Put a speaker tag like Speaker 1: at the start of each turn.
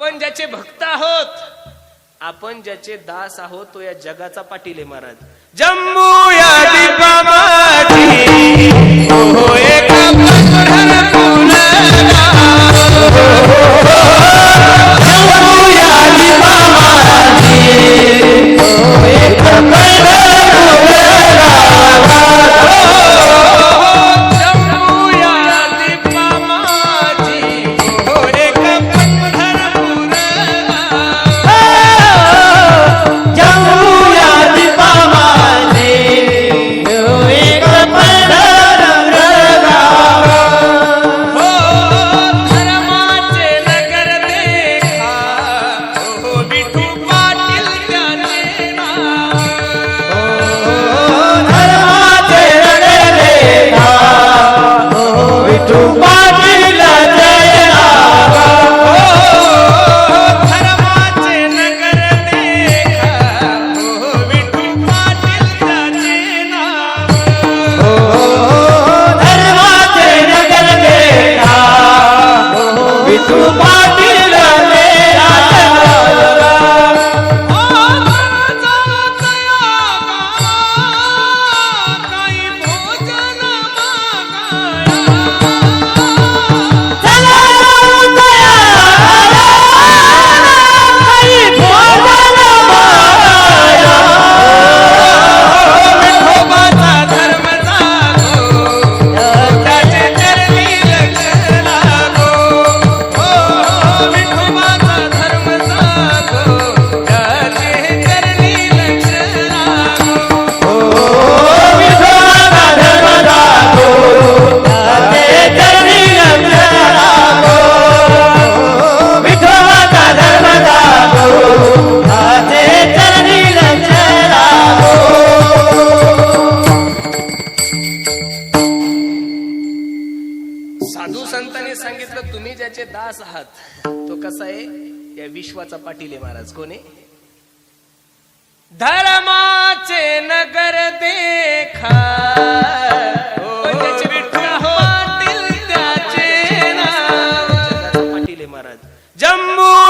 Speaker 1: आपण ज्याचे भक्त आहोत आपण ज्याचे दास आहोत तो या जगाचा पाटील आहे महाराज. जम्मू या साधू संतांनी सांगितलं तुम्ही ज्याचे दास आहात तो कसा आहे? या विश्वाचा पाटील आहे महाराज. कोणी धर्माचे नगर देखा. हो. हो, पाटील हो. महाराज. जम्मू